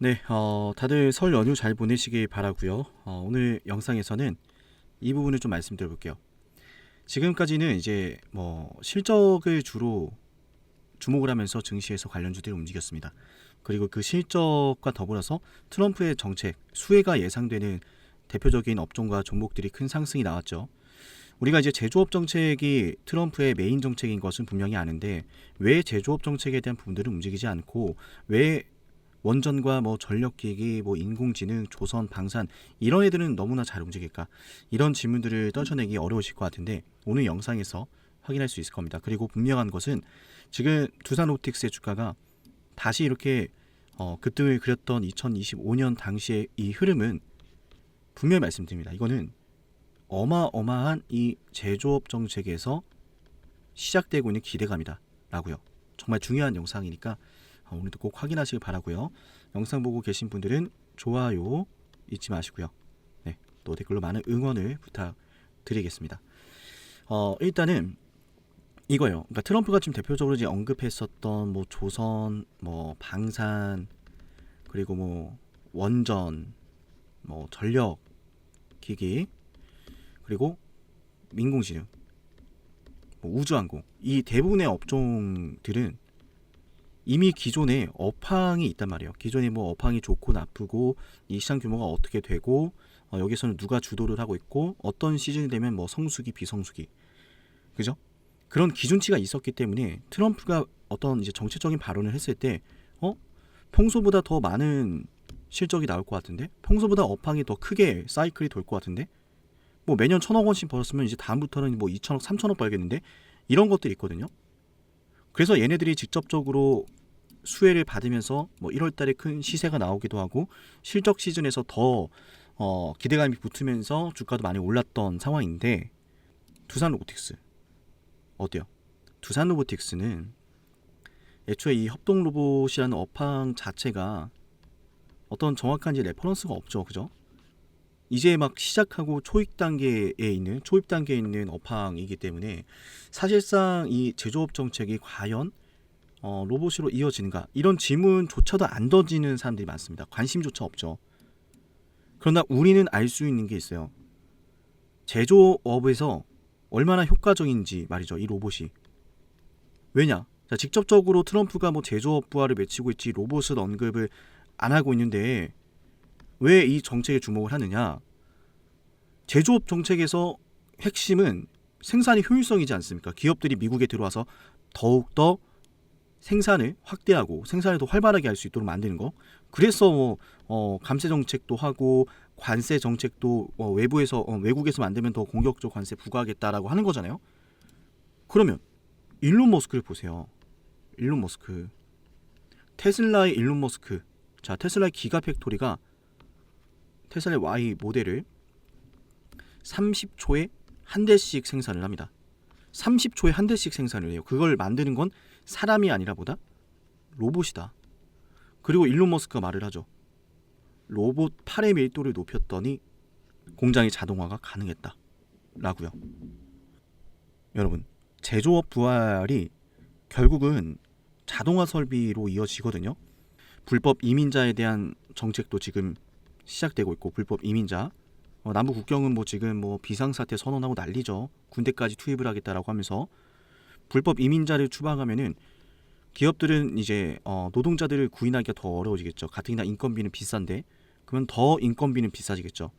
네, 어, 다들 설 연휴 잘 보내시길 바라고요. 어, 오늘 영상에서는 이 부분을 좀 말씀드려 볼게요. 지금까지는 이제 뭐 실적을 주로 주목을 하면서 증시에서 관련주들이 움직였습니다. 그리고 그 실적과 더불어서 트럼프의 정책, 수혜가 예상되는 대표적인 업종과 종목들이 큰 상승이 나왔죠. 우리가 이제 제조업 정책이 트럼프의 메인 정책인 것은 분명히 아는데 왜 제조업 정책에 대한 부분들은 움직이지 않고 왜 원전과 뭐 전력기기, 뭐 인공지능, 조선, 방산 이런 애들은 너무나 잘 움직일까? 이런 질문들을 떨쳐내기 어려우실 것 같은데 오늘 영상에서 확인할 수 있을 겁니다. 그리고 분명한 것은 지금 두산 오틱스의 주가가 다시 이렇게 어, 급등을 그렸던 2025년 당시의 이 흐름은 분명히 말씀드립니다. 이거는 어마어마한 이 제조업 정책에서 시작되고 있는 기대감이다. 라고요. 정말 중요한 영상이니까 어, 오늘도 꼭 확인하시길 바라고요. 영상 보고 계신 분들은 좋아요 잊지 마시고요. 네, 또 댓글로 많은 응원을 부탁드리겠습니다. 어, 일단은 이거예요. 그러니까 트럼프가 지금 대표적으로 이제 언급했었던 뭐 조선, 뭐 방산, 그리고 뭐 원전, 뭐 전력 기기, 그리고 민공지능, 뭐 우주항공 이 대부분의 업종들은 이미 기존에 업황이 있단 말이에요. 기존에 뭐 업황이 좋고 나쁘고 이 시장 규모가 어떻게 되고 어, 여기서는 누가 주도를 하고 있고 어떤 시즌이 되면 뭐 성수기 비성수기 그죠? 그런 기준치가 있었기 때문에 트럼프가 어떤 이제 정치적인 발언을 했을 때 어? 평소보다 더 많은 실적이 나올 것 같은데 평소보다 업황이 더 크게 사이클이 돌 것 같은데 뭐 매년 천억 원씩 벌었으면 이제 다음부터는 뭐 2천억, 3천억 벌겠는데 이런 것들이 있거든요. 그래서 얘네들이 직접적으로 수혜를 받으면서 뭐 1월 달에 큰 시세가 나오기도 하고 실적 시즌에서 더 어, 기대감이 붙으면서 주가도 많이 올랐던 상황인데 두산 로보틱스 어때요? 두산 로보틱스는 애초에 이 협동 로봇이라는 업황 자체가 어떤 정확한 레퍼런스가 없죠. 그죠? 이제 막 시작하고 초입 단계에 있는 초입 단계에 있는 업황이기 때문에 사실상 이 제조업 정책이 과연 어, 로봇으로 이어지는가 이런 질문조차도 안 던지는 사람들이 많습니다. 관심조차 없죠. 그러나 우리는 알 수 있는 게 있어요. 제조업에서 얼마나 효과적인지 말이죠. 이 로봇이. 왜냐? 자, 직접적으로 트럼프가 뭐 제조업 부활을 외치고 있지 로봇을 언급을 안 하고 있는데 왜 이 정책에 주목을 하느냐? 제조업 정책에서 핵심은 생산의 효율성이지 않습니까? 기업들이 미국에 들어와서 더욱더 생산을 확대하고 생산을 더 활발하게 할 수 있도록 만드는 거. 그래서 뭐 어, 감세 정책도 하고 관세 정책도 어, 외부에서 어, 외국에서 만들면 더 공격적 관세 부과하겠다라고 하는 거잖아요. 그러면 일론 머스크를 보세요. 일론 머스크. 테슬라의 일론 머스크. 자, 테슬라의 기가 팩토리가 테슬라의 Y 모델을 30초에 한 대씩 생산을 합니다. 30초에 한 대씩 생산을 해요. 그걸 만드는 건 사람이 아니라 보다 로봇이다. 그리고 일론 머스크가 말을 하죠. 로봇 팔의 밀도를 높였더니 공장의 자동화가 가능했다. 라고요. 여러분, 제조업 부활이 결국은 자동화 설비로 이어지거든요. 불법 이민자에 대한 정책도 지금 시작되고 있고 불법 이민자 어, 남부 국경은 뭐 지금 뭐 비상사태 선언하고 난리죠. 군대까지 투입을 하겠다라고 하면서 불법 이민자를 추방하면은 기업들은 이제 어, 노동자들을 구인하기가 더 어려워지겠죠. 가뜩이나 인건비는 비싼데 그러면 더 인건비는 비싸지겠죠.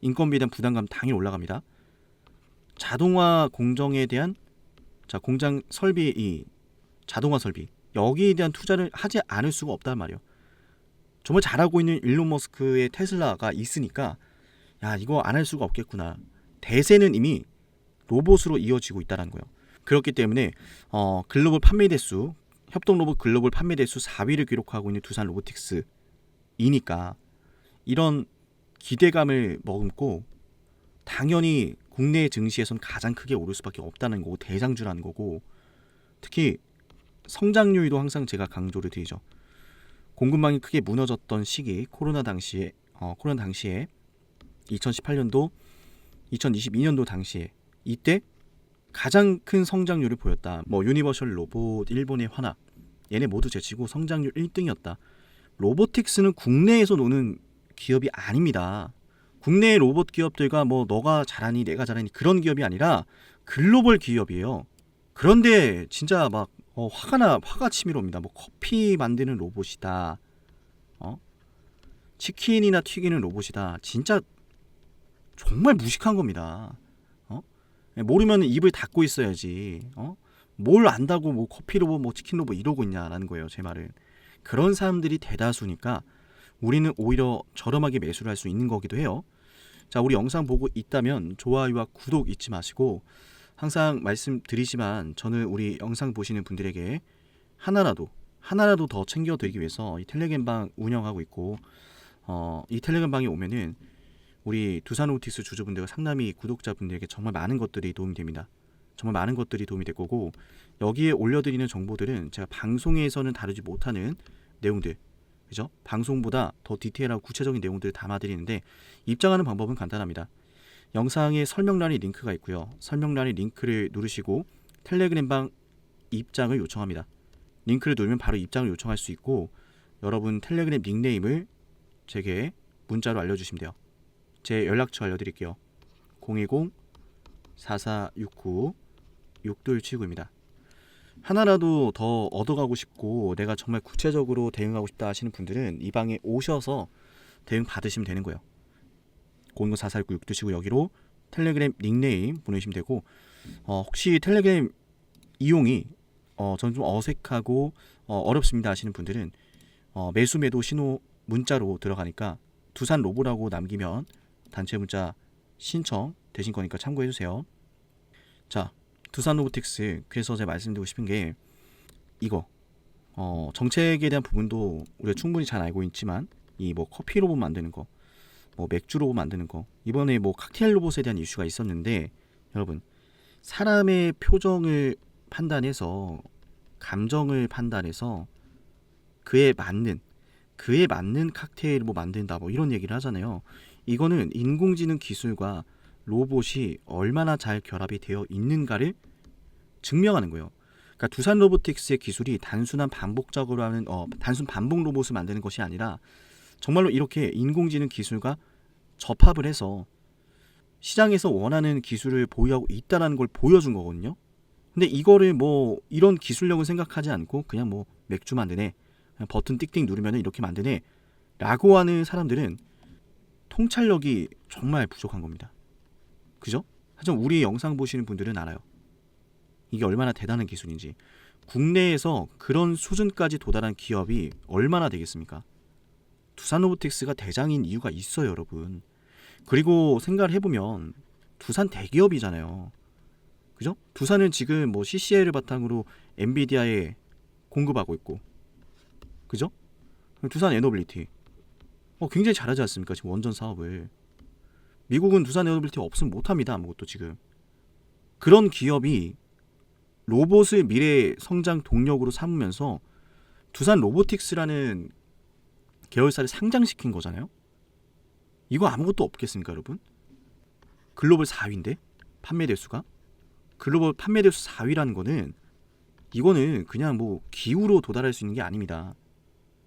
인건비에 대한 부담감 당연히 올라갑니다. 자동화 공정에 대한 자 공장 설비 이 자동화 설비 여기에 대한 투자를 하지 않을 수가 없단 말이에요. 정말 잘하고 있는 일론 머스크의 테슬라가 있으니까 야 이거 안 할 수가 없겠구나. 대세는 이미 로봇으로 이어지고 있다는 거예요. 그렇기 때문에 어, 글로벌 판매 대수 협동 로봇 글로벌 판매 대수 4위를 기록하고 있는 두산 로보틱스이니까 이런 기대감을 머금고 당연히 국내 증시에선 가장 크게 오를 수밖에 없다는 거고 대장주라는 거고 특히 성장률도 항상 제가 강조를 드리죠. 공급망이 크게 무너졌던 시기 코로나 당시에 어, 코로나 당시에 2018년도 2022년도 당시에 이때 가장 큰 성장률을 보였다. 뭐 유니버셜 로봇, 일본의 화나 얘네 모두 제치고 성장률 1등이었다. 로보틱스는 국내에서 노는 기업이 아닙니다. 국내 로봇 기업들과 뭐 너가 잘하니 내가 잘하니 그런 기업이 아니라 글로벌 기업이에요. 그런데 진짜 막 어, 화가 나 화가 치밀어 옵니다. 뭐 커피 만드는 로봇이다. 어? 치킨이나 튀기는 로봇이다. 진짜 정말 무식한 겁니다. 어? 모르면 입을 닫고 있어야지. 어? 뭘 안다고 뭐 커피 로봇 뭐 치킨 로봇 이러고 있냐라는 거예요. 제 말은. 그런 사람들이 대다수니까 우리는 오히려 저렴하게 매수를 할 수 있는 거기도 해요. 자, 우리 영상 보고 있다면 좋아요와 구독 잊지 마시고 항상 말씀드리지만 저는 우리 영상 보시는 분들에게 하나라도 하나라도 더 챙겨드리기 위해서 이 텔레그램방 운영하고 있고 어, 이 텔레그램방에 오면은 우리 두산 오티스 주주분들과 상남이 구독자분들에게 정말 많은 것들이 도움이 됩니다. 정말 많은 것들이 도움이 될 거고 여기에 올려드리는 정보들은 제가 방송에서는 다루지 못하는 내용들 그죠? 방송보다 더 디테일하고 구체적인 내용들을 담아드리는데 입장하는 방법은 간단합니다. 영상에 설명란에 링크가 있고요. 설명란에 링크를 누르시고 텔레그램방 입장을 요청합니다. 링크를 누르면 바로 입장을 요청할 수 있고 여러분 텔레그램 닉네임을 제게 문자로 알려주시면 돼요. 제 연락처 알려드릴게요. 010 4469 6279입니다. 하나라도 더 얻어가고 싶고 내가 정말 구체적으로 대응하고 싶다 하시는 분들은 이 방에 오셔서 대응 받으시면 되는 거예요. 0104469 드시고 여기로 텔레그램 닉네임 보내시면 되고 어, 혹시 텔레그램 이용이 어, 저는 좀 어색하고 어, 어렵습니다 하시는 분들은 어, 매수 매도 신호 문자로 들어가니까 두산 로보라고 남기면 단체 문자 신청 되신 거니까 참고해 주세요. 자, 두산 로보틱스 그래서 제가 말씀드리고 싶은 게 이거 어, 정책에 대한 부분도 우리가 충분히 잘 알고 있지만 이 뭐 커피 로봇 만드는 거, 뭐 맥주 로봇 만드는 거 이번에 뭐 칵테일 로봇에 대한 이슈가 있었는데 여러분 사람의 표정을 판단해서 감정을 판단해서 그에 맞는 그에 맞는 칵테일을 뭐 만든다 뭐 이런 얘기를 하잖아요. 이거는 인공지능 기술과 로봇이 얼마나 잘 결합이 되어 있는가를 증명하는 거예요. 그러니까 두산 로보틱스의 기술이 단순한 반복적으로 하는 어, 단순 반복 로봇을 만드는 것이 아니라 정말로 이렇게 인공지능 기술과 접합을 해서 시장에서 원하는 기술을 보유하고 있다라는 걸 보여준 거거든요. 근데 이거를 뭐 이런 기술력을 생각하지 않고 그냥 뭐 맥주 만드네, 그냥 버튼 띡띡 누르면 이렇게 만드네, 라고 하는 사람들은 통찰력이 정말 부족한 겁니다. 그죠? 하지만 우리 영상 보시는 분들은 알아요. 이게 얼마나 대단한 기술인지. 국내에서 그런 수준까지 도달한 기업이 얼마나 되겠습니까? 두산 로보틱스가 대장인 이유가 있어요, 여러분. 그리고 생각을 해보면 두산 대기업이잖아요. 그죠? 두산은 지금 뭐 CCL을 바탕으로 엔비디아에 공급하고 있고, 그죠? 두산 에너빌리티. 어, 굉장히 잘하지 않습니까? 지금 원전 사업을. 미국은 두산 에너빌리티 없으면 못합니다. 아무것도 지금. 그런 기업이 로봇을 미래 성장 동력으로 삼으면서 두산 로보틱스라는 계열사를 상장시킨 거잖아요. 이거 아무것도 없겠습니까, 여러분? 글로벌 4위인데 판매 대수가 글로벌 판매 대수 4위라는 거는 이거는 그냥 뭐 기후로 도달할 수 있는 게 아닙니다.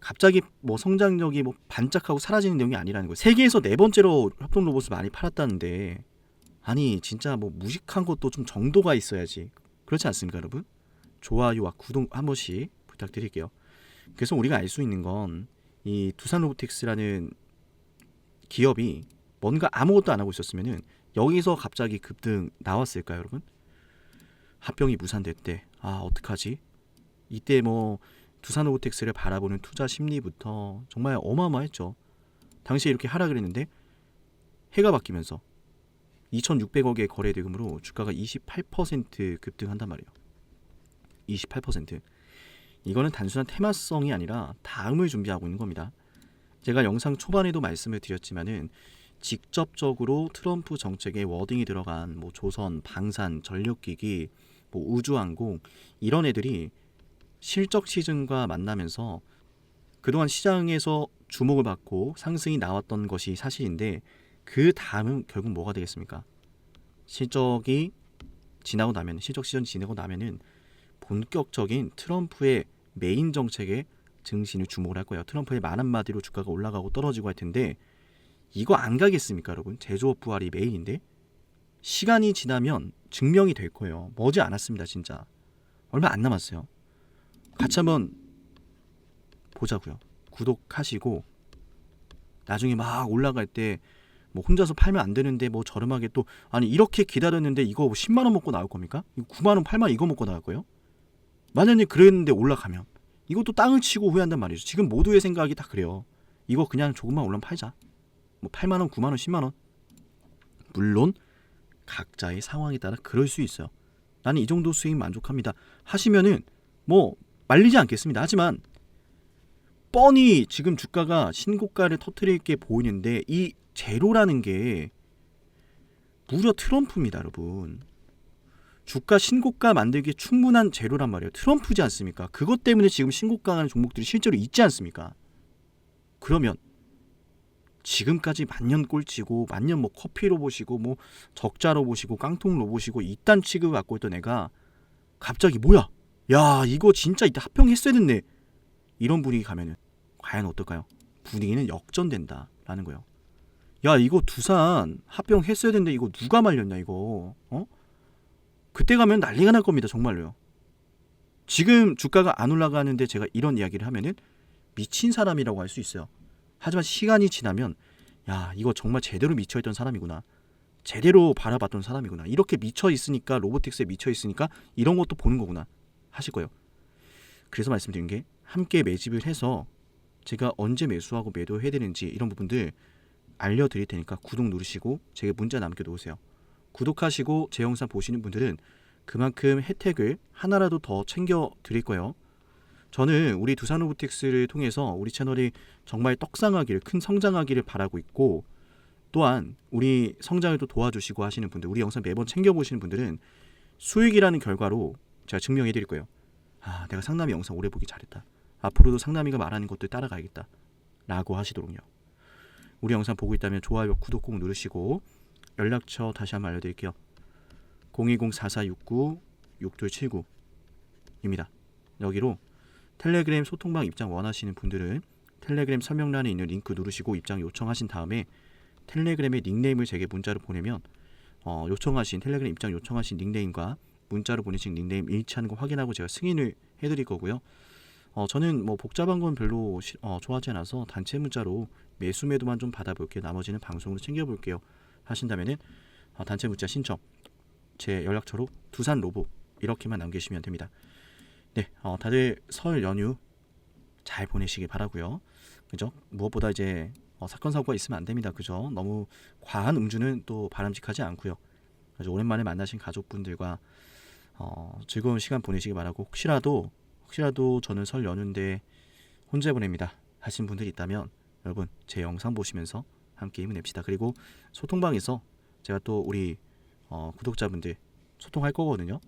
갑자기 뭐 성장력이 뭐 반짝하고 사라지는 내용이 아니라는 거예요. 세계에서 네 번째로 협동 로봇을 많이 팔았다는데 아니 진짜 뭐 무식한 것도 좀 정도가 있어야지. 그렇지 않습니까, 여러분? 좋아요와 구독 한 번씩 부탁드릴게요. 그래서 우리가 알 수 있는 건 이 두산 로보틱스라는 기업이 뭔가 아무것도 안 하고 있었으면은 여기서 갑자기 급등 나왔을까요, 여러분? 합병이 무산됐대. 아, 어떡하지? 이때 뭐 두산 로보틱스를 바라보는 투자 심리부터 정말 어마어마했죠. 당시에 이렇게 하락을 했는데 해가 바뀌면서 2,600억의 거래 대금으로 주가가 28% 급등한단 말이에요. 28%. 이거는 단순한 테마성이 아니라 다음을 준비하고 있는 겁니다. 제가 영상 초반에도 말씀을 드렸지만은 직접적으로 트럼프 정책에 워딩이 들어간 뭐 조선, 방산, 전력기기, 뭐 우주항공 이런 애들이 실적 시즌과 만나면서 그동안 시장에서 주목을 받고 상승이 나왔던 것이 사실인데 그 다음은 결국 뭐가 되겠습니까? 실적이 지나고 나면 실적 시즌 지나고 나면은 본격적인 트럼프의 메인 정책에 증시는 주목을 할 거예요. 트럼프의 말 한마디로 주가가 올라가고 떨어지고 할 텐데 이거 안 가겠습니까, 여러분? 제조업 부활이 메인인데 시간이 지나면 증명이 될 거예요. 머지 않았습니다, 진짜. 얼마 안 남았어요. 같이 한번 보자고요. 구독하시고 나중에 막 올라갈 때 뭐 혼자서 팔면 안 되는데 뭐 저렴하게 또 아니 이렇게 기다렸는데 이거 10만 원 먹고 나올 겁니까? 9만 원, 8만 원 이거 먹고 나올 거예요? 만약에 그랬는데 올라가면 이것도 땅을 치고 후회한단 말이죠. 지금 모두의 생각이 다 그래요. 이거 그냥 조금만 올라면 팔자. 뭐 8만 원, 9만 원, 10만 원. 물론 각자의 상황에 따라 그럴 수 있어요. 나는 이 정도 수익 만족합니다. 하시면은 뭐 말리지 않겠습니다. 하지만 뻔히 지금 주가가 신고가를 터트릴 게 보이는데 이 제로라는 게 무려 트럼프입니다, 여러분. 주가 신고가 만들기에 충분한 재료란 말이에요. 트럼프지 않습니까? 그것 때문에 지금 신고가하는 종목들이 실제로 있지 않습니까? 그러면 지금까지 만년 꼴찌고 만년 뭐 커피로 보시고 뭐 적자로 보시고 깡통로 보시고 이딴 취급을 갖고 있던 애가 갑자기 뭐야? 야 이거 진짜 이때 합병했어야 됐네. 이런 분위기 가면은 과연 어떨까요? 분위기는 역전된다라는 거예요. 야 이거 두산 합병했어야 됐는데 이거 누가 말렸냐 이거 어? 그때 가면 난리가 날 겁니다 정말로요. 지금 주가가 안 올라가는데 제가 이런 이야기를 하면은 미친 사람이라고 할 수 있어요. 하지만 시간이 지나면 야 이거 정말 제대로 미쳐 있던 사람이구나. 제대로 바라봤던 사람이구나. 이렇게 미쳐 있으니까 로보틱스에 미쳐 있으니까 이런 것도 보는 거구나 하실 거예요. 그래서 말씀드린 게 함께 매집을 해서 제가 언제 매수하고 매도해야 되는지 이런 부분들 알려드릴 테니까 구독 누르시고 제게 문자 남겨놓으세요. 구독하시고 제 영상 보시는 분들은 그만큼 혜택을 하나라도 더 챙겨 드릴 거예요. 저는 우리 두산 로보틱스를 통해서 우리 채널이 정말 떡상하기를 큰 성장하기를 바라고 있고 또한 우리 성장을 또 도와주시고 하시는 분들 우리 영상 매번 챙겨 보시는 분들은 수익이라는 결과로 제가 증명해 드릴 거예요. 아 내가 상남이 영상 오래 보기 잘했다. 앞으로도 상남이가 말하는 것들 따라가야겠다. 라고 하시도록요. 우리 영상 보고 있다면 좋아요, 구독 꼭 누르시고 연락처 다시 한번 알려드릴게요. 020-4469-6279입니다. 여기로 텔레그램 소통방 입장 원하시는 분들은 텔레그램 설명란에 있는 링크 누르시고 입장 요청하신 다음에 텔레그램의 닉네임을 제게 문자로 보내면 어, 요청하신 텔레그램 입장 요청하신 닉네임과 문자로 보내신 닉네임 일치하는 거 확인하고 제가 승인을 해드릴 거고요. 어, 저는 뭐 복잡한 건 별로 시, 어, 좋아하지 않아서 단체 문자로 매수 매도만 좀 받아볼게요. 나머지는 방송으로 챙겨볼게요. 하신다면은 어, 단체 문자 신청 제 연락처로 두산 로보 이렇게만 남기시면 됩니다. 네, 어, 다들 설 연휴 잘 보내시길 바라고요. 그죠? 무엇보다 이제 어, 사건 사고가 있으면 안 됩니다. 그죠? 너무 과한 음주는 또 바람직하지 않고요. 그래서 오랜만에 만나신 가족분들과 어, 즐거운 시간 보내시기 바라고 혹시라도 혹시라도 저는 설 연휴인데 혼자 보냅니다 하신 분들 있다면 여러분 제 영상 보시면서 함께 힘을 냅시다. 그리고 소통방에서 제가 또 우리 어, 구독자분들 소통할 거거든요.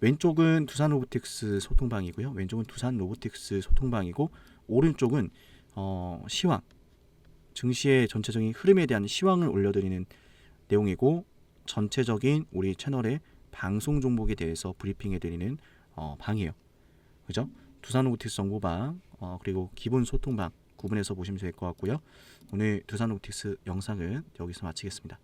왼쪽은 두산 로보틱스 소통방이고요. 왼쪽은 두산 로보틱스 소통방이고 오른쪽은 어, 시황 증시의 전체적인 흐름에 대한 시황을 올려드리는 내용이고 전체적인 우리 채널의 방송 종목에 대해서 브리핑해드리는 어, 방이에요. 그죠? 두산 로보틱스 정보방 어, 그리고 기본 소통방 구분해서 보시면 될 것 같고요. 오늘 두산 로보틱스 영상은 여기서 마치겠습니다.